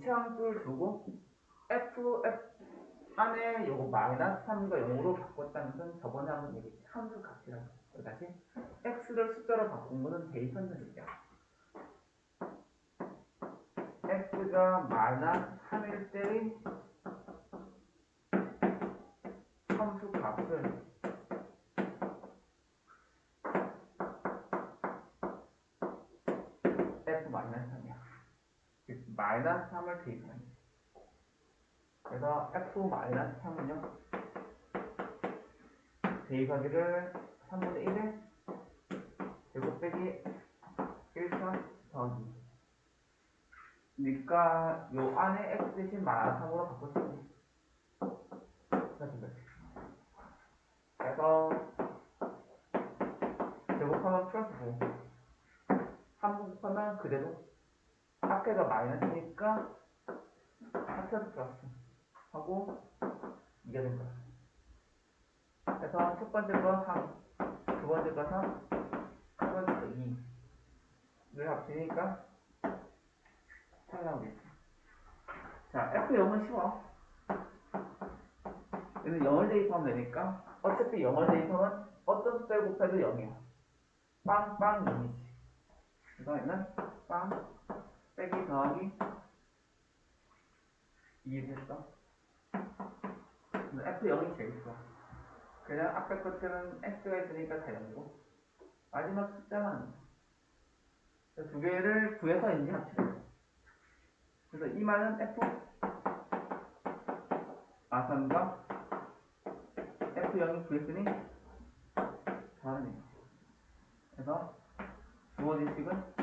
이차함수를 두고 f, f 안에 요거 마이너스 3과 0으로 바꿨다는 것은 저번에 한번 얘기했지. 함수 값이라고. 다시 x를 숫자로 바꾼 대입한다는 얘기야. x가 마이너스 3일 때의 함수 값을 f 마이너스 3이야. 즉 마이너스 3을 대입하는 거지. 그래서 f 마이너스 3은요. 대입하기를 3분의 1에 제곱 빼기 1차 더하기 그러니까 요 안에 x 대신 마이너스 3으로 바꾸시면 그렇지 그렇지 그래서 제곱하면 플러스 9 3분 곱하면 그대로 앞에가 마이너스니까 합쳐서 플러스 하고 이게 된 거야 그래서 첫 번째 거 3, 두 번째 거 3, 세 번째 거 2 를 합치니까 8 나오겠지. 자, F0은 쉬워. 얘는 0을 대입하면 되니까 어차피 0을 대입하면 어떤 숫자를 곱해도 0이야. 빵, 빵, 2이지. 그래서 얘는 빵, 빼기 더하기. 2이 됐어. F0이 제일 좋아. 그냥 앞에 것들은 x가 있으니까 다 0이고. 마지막 숫자만. 두 개를 구해서 인지 합치는 그래서 이 말은 f. 아산과 f0이 구했으니 얘기 그래서 주어진 식은